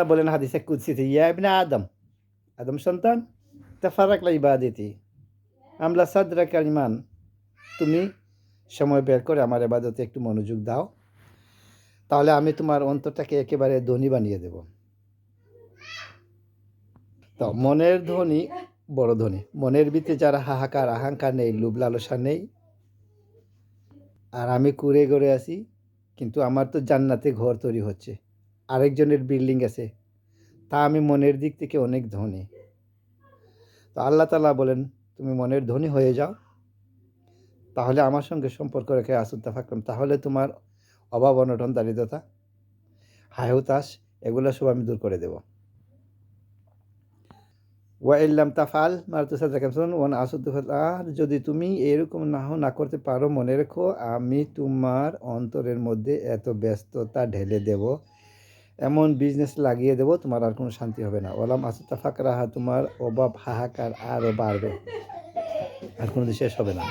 আল্লাহ বলেন হাদিসে কুৎসিতে ইয়া ইবনে আদম আদম সন্তান তাফারাক লা ইবাদিতি আমলা সাদরাক আল ইমান তুমি সময় বের করে আমার এবাদতে একটু মনোযোগ দাও। তাহলে আমি তোমার অন্তরটাকে একেবারে ধনী বানিয়ে দেব। তো, মনের ধ্বনি বড় ধ্বনি মনের ভিতরে যারা হাহাকার, আহাঙ্কার নেই, লোভ লালসা নেই। আর আমি কুড়ে গড়ে আছি, কিন্তু আমার তো জান্নাতে ঘর তৈরি হচ্ছে। আরেকজনের বিল্ডিং আছে। তা আমি মনের দিক থেকে অনেক ধনী। তো আল্লাহ তালা বলেন, তুমি মনের ধনী হয়ে যাও। তাহলে আমার সঙ্গে সম্পর্ক রেখে আসুদ্দা ফাকলাম তাহলে তোমার অভাব, অনটন, দারিদ্রতা, হায় এগুলো সব আমি দূর করে দেব। ওয়া ইল্লাম তাফাল মারতুসা দেখান ওয়ান আর যদি তুমি এরকম না না করতে পারো, মনে রেখো, আমি তোমার অন্তরের মধ্যে এত ব্যস্ততা ঢেলে দেব এমন বিজনেস লাগিয়ে দেবো, তোমার আর কোনো শান্তি হবে না। ওলাম আসুদ্দা ফাকরাহা তোমার অভাব হাহাকার আরও বাড়বে। আর কোনো শেষ হবে না।